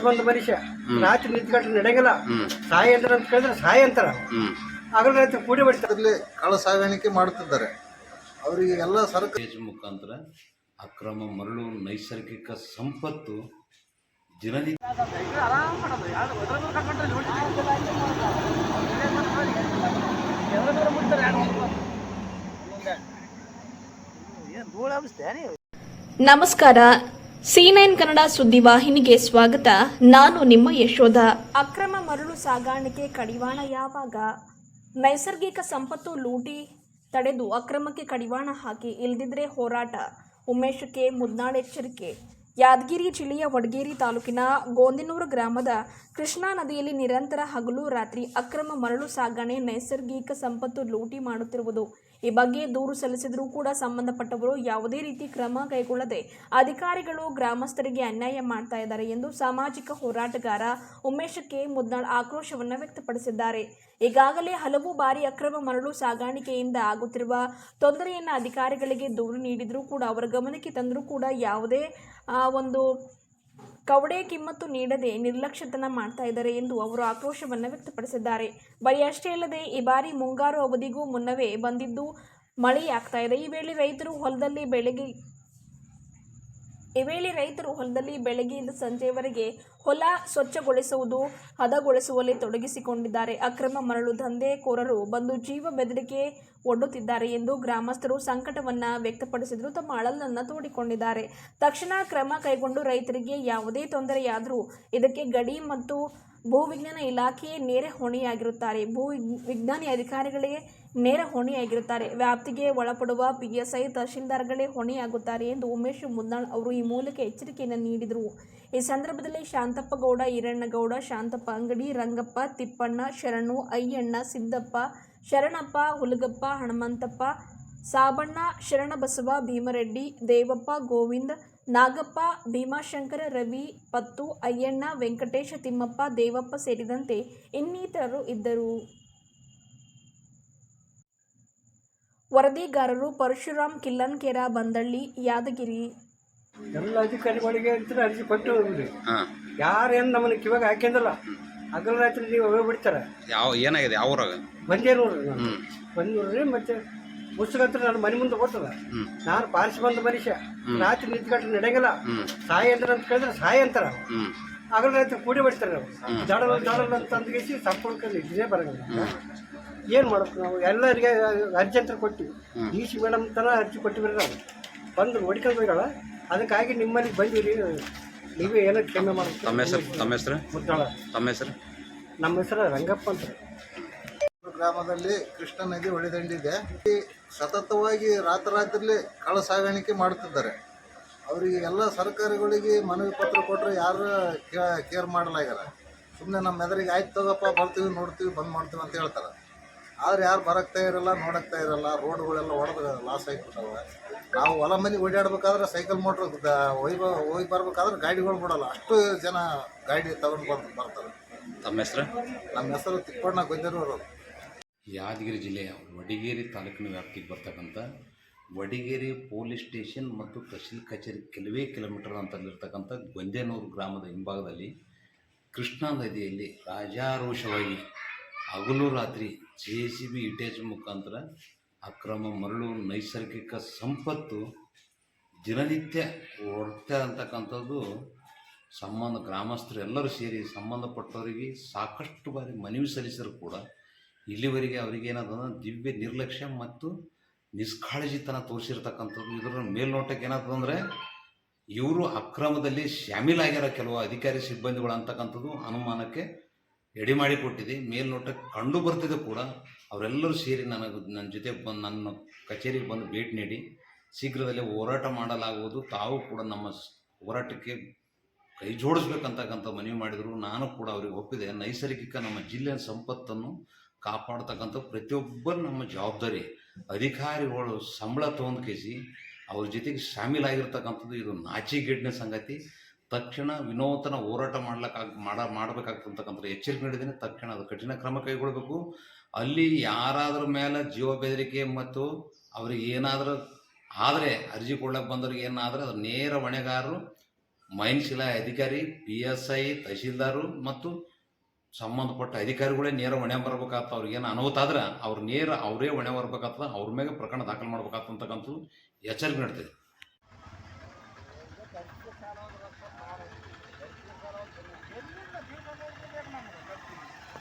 ಪಾರ್ಸಿ ಬಂದ ಮನುಷ್ಯ ರಾತ್ರಿ ನಿಂತ್ಕೊಂಡ್ರೆ ನಡೆಯಲ್ಲ ಹ್ಮ್. ಸಾಯ ಅಂತಾರ ಅಂತ ಕೇಳಿದ್ರೆ ಸಾಯಿ ಅಂತಾರ ಹ್ಮ್. ಹಗಲು ರಾತ್ರಿ ಕೂಡಿ ಬಿಡ್ತಾರೆ. ಕಳ ಕಳ್ಳ ಸಾಗಾಣಿಕೆ ಮಾಡುತ್ತಿದ್ದಾರೆ ಅವರಿಗೆ ಎಲ್ಲ ಸರ್ಕಾರ ಮುಖಾಂತರ ಅಕ್ರಮ ಮರಳು ನೈಸರ್ಗಿಕ ಸಂಪತ್ತು ದಿನನಿತ್ಯ ನಮಸ್ಕಾರ. ಸಿ ನೈನ್ ಕನ್ನಡ ಸುದ್ದಿವಾಹಿನಿಗೆ ಸ್ವಾಗತ. ನಾನು ನಿಮ್ಮ ಯಶೋಧ. ಅಕ್ರಮ ಮರಳು ಸಾಗಾಣಿಕೆ ಕಡಿವಾಣ ಯಾವಾಗ? ನೈಸರ್ಗಿಕ ಸಂಪತ್ತು ಲೂಟಿ ತಡೆದು ಅಕ್ರಮಕ್ಕೆ ಕಡಿವಾಣ ಹಾಕಿ ಇಲ್ದಿದ್ರೆ ಹೋರಾಟ. ಉಮೇಶಕ್ಕೆ ಮುದ್ನಾಳ್ ಎಚ್ಚರಿಕೆ. ಯಾದಗಿರಿ ಜಿಲ್ಲೆಯ ವಡಗೇರಿ ತಾಲೂಕಿನ ಗೋಂದಿನೂರು ಗ್ರಾಮದ ಕೃಷ್ಣಾ ನದಿಯಲ್ಲಿ ನಿರಂತರ ಹಗಲು ರಾತ್ರಿ ಅಕ್ರಮ ಮರಳು ಸಾಗಣೆ ನೈಸರ್ಗಿಕ ಸಂಪತ್ತು ಲೂಟಿ ಮಾಡುತ್ತಿರುವುದು. ಈ ಬಗ್ಗೆ ದೂರು ಸಲ್ಲಿಸಿದರೂ ಕೂಡ ಸಂಬಂಧಪಟ್ಟವರು ಯಾವುದೇ ರೀತಿ ಕ್ರಮ ಕೈಗೊಳ್ಳದೆ ಅಧಿಕಾರಿಗಳು ಗ್ರಾಮಸ್ಥರಿಗೆ ಅನ್ಯಾಯ ಮಾಡ್ತಾ ಇದ್ದಾರೆ ಎಂದು ಸಾಮಾಜಿಕ ಹೋರಾಟಗಾರ ಉಮೇಶ್ ಕೆ. ಮುದ್ನಾಳ್ ಆಕ್ರೋಶವನ್ನು ವ್ಯಕ್ತಪಡಿಸಿದ್ದಾರೆ. ಈಗಾಗಲೇ ಹಲವು ಬಾರಿ ಅಕ್ರಮ ಮರಳು ಸಾಗಾಣಿಕೆಯಿಂದ ಆಗುತ್ತಿರುವ ತೊಂದರೆಯನ್ನು ಅಧಿಕಾರಿಗಳಿಗೆ ದೂರು ನೀಡಿದರೂ ಕೂಡ ಅವರ ಗಮನಕ್ಕೆ ತಂದರೂ ಕೂಡ ಯಾವುದೇ ಒಂದು ಕವಡೆ ಕಿಮ್ಮತ್ತು ನೀಡದೆ ನಿರ್ಲಕ್ಷ್ಯತನ ಮಾಡ್ತಾ ಇದ್ದಾರೆ ಎಂದು ಅವರು ಆಕ್ರೋಶವನ್ನು ವ್ಯಕ್ತಪಡಿಸಿದ್ದಾರೆ. ಬರೀ ಅಷ್ಟೇ ಅಲ್ಲದೆ, ಈ ಬಾರಿ ಮುಂಗಾರು ಅವಧಿಗೂ ಮುನ್ನವೇ ಬಂದಿದ್ದು ಮಳೆಯಾಗ್ತಾ ಇದೆ. ಈ ವೇಳೆ ರೈತರು ಹೊಲದಲ್ಲಿ ಬೆಳಗ್ಗೆ ಈ ವೇಳೆ ರೈತರು ಹೊಲದಲ್ಲಿ ಬೆಳಗ್ಗೆಯಿಂದ ಸಂಜೆಯವರೆಗೆ ಹೊಲ ಸ್ವಚ್ಛಗೊಳಿಸುವುದು, ಹದಗೊಳಿಸುವಲ್ಲಿ ತೊಡಗಿಸಿಕೊಂಡಿದ್ದಾರೆ. ಅಕ್ರಮ ಮರಳು ದಂಧೆಕೋರರು ಬಂದು ಜೀವ ಬೆದರಿಕೆ ಒಡ್ಡುತ್ತಿದ್ದಾರೆ ಎಂದು ಗ್ರಾಮಸ್ಥರು ಸಂಕಟವನ್ನ ವ್ಯಕ್ತಪಡಿಸಿದ್ರು. ತಮ್ಮ ಅಳಲನ್ನು ತೋಡಿಕೊಂಡಿದ್ದಾರೆ. ತಕ್ಷಣ ಕ್ರಮ ಕೈಗೊಂಡು ರೈತರಿಗೆ ಯಾವುದೇ ತೊಂದರೆಯಾದರೂ ಇದಕ್ಕೆ ಗಡಿ ಮತ್ತು ಭೂವಿಜ್ಞಾನ ಇಲಾಖೆಯೇ ನೇರ ಹೊಣೆಯಾಗಿರುತ್ತಾರೆ. ಭೂ ವಿಜ್ಞಾನಿ ಅಧಿಕಾರಿಗಳಿಗೆ ನೇರ ಹೊಣೆಯಾಗಿರುತ್ತಾರೆ. ವ್ಯಾಪ್ತಿಗೆ ಒಳಪಡುವ ಪಿ ಎಸ್ ಐ ತಹಶೀಲ್ದಾರ್ಗಳೇ ಹೊಣೆಯಾಗುತ್ತಾರೆ ಎಂದು ಉಮೇಶ್ ಮುದ್ದಾಳ್ ಅವರು ಈ ಮೂಲಕ ಎಚ್ಚರಿಕೆಯನ್ನು ನೀಡಿದರು. ಈ ಸಂದರ್ಭದಲ್ಲಿ ಶಾಂತಪ್ಪ ಗೌಡ, ಈರಣ್ಣಗೌಡ, ಶಾಂತಪ್ಪ ಅಂಗಡಿ, ರಂಗಪ್ಪ, ತಿಪ್ಪಣ್ಣ, ಶರಣು, ಅಯ್ಯಣ್ಣ, ಸಿದ್ದಪ್ಪ, ಶರಣಪ್ಪ, ಹುಲಗಪ್ಪ, ಹನುಮಂತಪ್ಪ, ಸಾಬಣ್ಣ, ಶರಣಬಸವ, ಭೀಮರೆಡ್ಡಿ, ದೇವಪ್ಪ, ಗೋವಿಂದ್ ನಾಗಪ್ಪ ಭೀಮಾಶಂಕರ ರವಿ ಪತ್ತು ಅಯ್ಯಣ್ಣ ವೆಂಕಟೇಶ ತಿಮ್ಮಪ್ಪ ದೇವಪ್ಪ ಸೇರಿದಂತೆ ಇನ್ನಿತರರು ಇದ್ದರು. ವರದಿಗಾರರು ಪರಶುರಾಮ್ ಕಿಲ್ಲನ್ಕೆರ ಬಂದಳ್ಳಿ ಯಾದಗಿರಿ. ಎಲ್ಲ ಅಧಿಕಾರಿಗಳಿಗೆ ಅಂತ ಅರ್ಜಿ ಕೊಟ್ಟು ಹೋಗ್ರಿ ಯಾರೇನು ನಮ್ಮನ್ನ ಕಿವಾಗ ಹಾಕ್ಯಂದಲ್ಲ. ಹಗಲು ರಾತ್ರಿ ನೀವು ಹೋಗಿ ಬಿಡ್ತಾರೆ ಯಾವ ಏನಾಗಿದೆ? ಯಾವ ಊರಾಗ? ಬಂದೇ ನೋಡ್ರಿ ನಾನು ಹ್ಮ್. ಬಂದು ನೋಡ್ರಿ ಮತ್ತೆ ನಾನು ನನ್ನ ಮನೆ ಮುಂದೆ ಹ್ಮ್. ನಾನು ಪಾಲಿಸಿ ಬಂದ ಮನುಷ್ಯ ರಾತ್ರಿ ನಿಂತ್ಕೊಂಡ್ರೆ ನಡೆಯಂಗಿಲ್ಲ. ಸಾಯಿ ಸಾಯ ಅಂತಾರ ಅಂತ ಕೇಳಿದ್ರೆ ಸಾಯ ಅಂತಾರ ಅಗಲ ರೈತರು ಕೂಡಿ ಬಿಡ್ತಾರೆ ನಾವು ಜಾಡಲ್ಲ ಜಾಡಲ್ಲ ಅಂತ ಅಂದ್ಗೇಸಿ ಸಂಪರ್ಕ ಇದೇ ಬರಂಗಿಲ್ಲ. ಏನು ಮಾಡ್ಬೇಕು ನಾವು? ಎಲ್ಲರಿಗೆ ಅರ್ಜಿ ಅಂತ ಕೊಟ್ಟು ಡಿ ಸಿ ಮೇಡಮ್ ಥರ ಅರ್ಜಿ ಕೊಟ್ಟಿವ್ರಿ ನಾವು ಬಂದು ಹೊಡಿಕೊಂಡು ಹೋಗಿರಲ್ಲ ಅದಕ್ಕಾಗಿ ನಿಮ್ಮಲ್ಲಿ ಬಂದಿರಿ ನೀವೇ ಏನೋ ಕ್ಷಮೆ ಮಾಡಬೇಕು. ತಮ್ಮ ಹೆಸರು? ತಮ್ಮ ಹೆಸರು? ಮುದ್ದಾಳ. ತಮ್ಮ ಹೆಸರು? ನಮ್ಮ ಹೆಸರು ರಂಗಪ್ಪ ಅಂತ. ಗ್ರಾಮದಲ್ಲಿ ಕೃಷ್ಣ ನದಿ ಒಳಿದಂಡಿದೆ. ಈ ಸತತವಾಗಿ ರಾತ್ರಿ ಕಳ ಸಾಗಾಣಿಕೆ ಮಾಡುತ್ತಿದ್ದಾರೆ. ಅವರಿಗೆ ಎಲ್ಲ ಸರ್ಕಾರಗಳಿಗೆ ಮನವಿ ಪತ್ರ ಕೊಟ್ಟರೆ ಯಾರು ಕೇರ್ ಮಾಡಲಾಗ್ಯಾರ ಸುಮ್ಮನೆ ನಮ್ಮ ಎದುರಿಗೆ ಆಯ್ತು ತಗೋಪ್ಪ ಬರ್ತೀವಿ ನೋಡ್ತೀವಿ ಬಂದ್ ಮಾಡ್ತೀವಿ ಅಂತ ಹೇಳ್ತಾರೆ. ಆದ್ರೆ ಯಾರು ಬರಕ್ತಾ ಇರಲ್ಲ ನೋಡಕ್ತಾ ಇರಲ್ಲ ರೋಡ್ಗಳೆಲ್ಲ ಹೊಡೆದು ಲಾಸ್ ಆಗಿಬಿಟ್ಟವೆ. ನಾವು ಹೊಲ ಮನೆ ಓಡಾಡ್ಬೇಕಾದ್ರೆ ಸೈಕಲ್ ಮೋಟ್ರ್ ಹೋಗಿ ಹೋಗಿ ಬರ್ಬೇಕಾದ್ರೆ ಗಾಡಿಗಳು ಬಿಡಲ್ಲ. ಅಷ್ಟು ಜನ ಗಾಡಿ ತಗೊಂಡು ಬಂದು ಬರ್ತಾರೆ. ತಮ್ಮ ಹೆಸರು? ನಮ್ಮ ಹೆಸರು ತಿಪ್ಪಣ್ಣ ಗೊಂಜರೂರು ಯಾದಗಿರಿ ಜಿಲ್ಲೆಯ ವಡಿಗೇರಿ ತಾಲೂಕಿನ ವ್ಯಾಪ್ತಿಗೆ ಬರ್ತಕ್ಕಂಥ ವಡಿಗೇರಿ ಪೊಲೀಸ್ ಸ್ಟೇಷನ್ ಮತ್ತು ತಹಶೀಲ್ ಕಚೇರಿ ಕೆಲವೇ ಕಿಲೋಮೀಟರ್ ಅಂತಲ್ಲಿರ್ತಕ್ಕಂಥ ಗೊಂದೇನೂರು ಗ್ರಾಮದ ಹಿಂಭಾಗದಲ್ಲಿ ಕೃಷ್ಣಾ ನದಿಯಲ್ಲಿ ರಾಜಾರೋಷವಾಗಿ ಹಗಲು ರಾತ್ರಿ ಜೆ ಸಿ ಬಿ ಇಟೇಜ್ ಮುಖಾಂತರ ಅಕ್ರಮ ಮರಳು, ನೈಸರ್ಗಿಕ ಸಂಪತ್ತು, ದಿನನಿತ್ಯ ಹೊಡ್ತಾ ಅಂತಕ್ಕಂಥದ್ದು ಸಂಬಂಧ ಗ್ರಾಮಸ್ಥರು ಎಲ್ಲರೂ ಸೇರಿ ಸಂಬಂಧಪಟ್ಟವರಿಗೆ ಸಾಕಷ್ಟು ಬಾರಿ ಮನವಿ ಸಲ್ಲಿಸಿದ್ರು ಕೂಡ ಇಲ್ಲಿವರೆಗೆ ಅವರಿಗೆ ಏನಾದಂದ್ರೆ ದಿವ್ಯ ನಿರ್ಲಕ್ಷ್ಯ ಮತ್ತು ನಿಷ್ಕಾಳಜಿತನ ತೋರಿಸಿರ್ತಕ್ಕಂಥದ್ದು. ಇದರ ಮೇಲ್ನೋಟಕ್ಕೆ ಏನಾಗ್ತದಂದರೆ ಇವರು ಅಕ್ರಮದಲ್ಲಿ ಶಾಮೀಲಾಗಿರೋ ಕೆಲವು ಅಧಿಕಾರಿ ಸಿಬ್ಬಂದಿಗಳು ಅಂತಕ್ಕಂಥದ್ದು ಅನುಮಾನಕ್ಕೆ ಎಡೆ ಮಾಡಿಕೊಟ್ಟಿದೆ ಮೇಲ್ನೋಟಕ್ಕೆ ಕಂಡು ಬರ್ತಿದೆ ಕೂಡ. ಅವರೆಲ್ಲರೂ ಸೇರಿ ನನಗೆ ನನ್ನ ಜೊತೆ ಬಂದು ನನ್ನ ಕಚೇರಿಗೆ ಬಂದು ಭೇಟಿ ನೀಡಿ, ಶೀಘ್ರದಲ್ಲೇ ಹೋರಾಟ ಮಾಡಲಾಗುವುದು. ತಾವು ಕೂಡ ನಮ್ಮ ಹೋರಾಟಕ್ಕೆ ಕೈ ಜೋಡಿಸ್ಬೇಕಂತಕ್ಕಂಥ ಮನವಿ ಮಾಡಿದರು. ನಾನು ಕೂಡ ಅವರಿಗೆ ಒಪ್ಪಿದೆ. ನೈಸರ್ಗಿಕ ನಮ್ಮ ಜಿಲ್ಲೆಯ ಸಂಪತ್ತನ್ನು ಕಾಪಾಡ್ತಕ್ಕಂಥ ಪ್ರತಿಯೊಬ್ಬರು ನಮ್ಮ ಜವಾಬ್ದಾರಿ. ಅಧಿಕಾರಿಗಳು ಸಂಬಳ ತೊಗೊಂಡು ಕೇಸಿ ಅವ್ರ ಜೊತೆಗೆ ಶಾಮೀಲಾಗಿರ್ತಕ್ಕಂಥದ್ದು ಇದು ನಾಚಿಗೆಡ್ನ ಸಂಗತಿ. ತಕ್ಷಣ ವಿನೂತನ ಹೋರಾಟ ಮಾಡ್ಲಕ್ಕಾಗ ಮಾಡ ಮಾಡಬೇಕಾಗ್ತಕ್ಕಂಥ ಎಚ್ಚರಿಕೆ ನೀಡಿದ್ದೀನಿ. ತಕ್ಷಣ ಅದು ಕಠಿಣ ಕ್ರಮ ಕೈಗೊಳ್ಳಬೇಕು ಅಲ್ಲಿ ಯಾರಾದ್ರ ಮೇಲೆ ಜೀವ ಬೆದರಿಕೆ ಮತ್ತು ಅವ್ರಿಗೆ ಏನಾದರೂ ಆದರೆ, ಅರ್ಜಿ ಕೊಡ್ಲಕ್ಕೆ ಬಂದವ್ರಿಗೆ ಏನಾದರೆ ಅದು ನೇರ ಹೊಣೆಗಾರರು ಮೈನ್ಸ್ ಇಲಾಖೆ ಅಧಿಕಾರಿ, ಪಿ ಎಸ್ ಐ, ತಹಶೀಲ್ದಾರು ಮತ್ತು ಸಂಬಂಧಪಟ್ಟ ಅಧಿಕಾರಿಗಳೇ ನೇರ ಹೊಣೆ ಬರ್ಬೇಕಾಗ್ತದೆ. ಅವ್ರಿಗೇನು ಅನಾಹುತ ಆದ್ರೆ ಅವ್ರು ನೇರ ಅವರೇ ಹೊಣೆ ಬರ್ಬೇಕಾಗ್ತದೆ. ಅವ್ರ ಮೇಲೆ ಪ್ರಕರಣ ದಾಖಲು ಮಾಡ್ಬೇಕಾಗ್ತಂತಕ್ಕಂಥದ್ದು ಎಚ್ಚರಿಕೆ ನೀಡ್ತದೆ.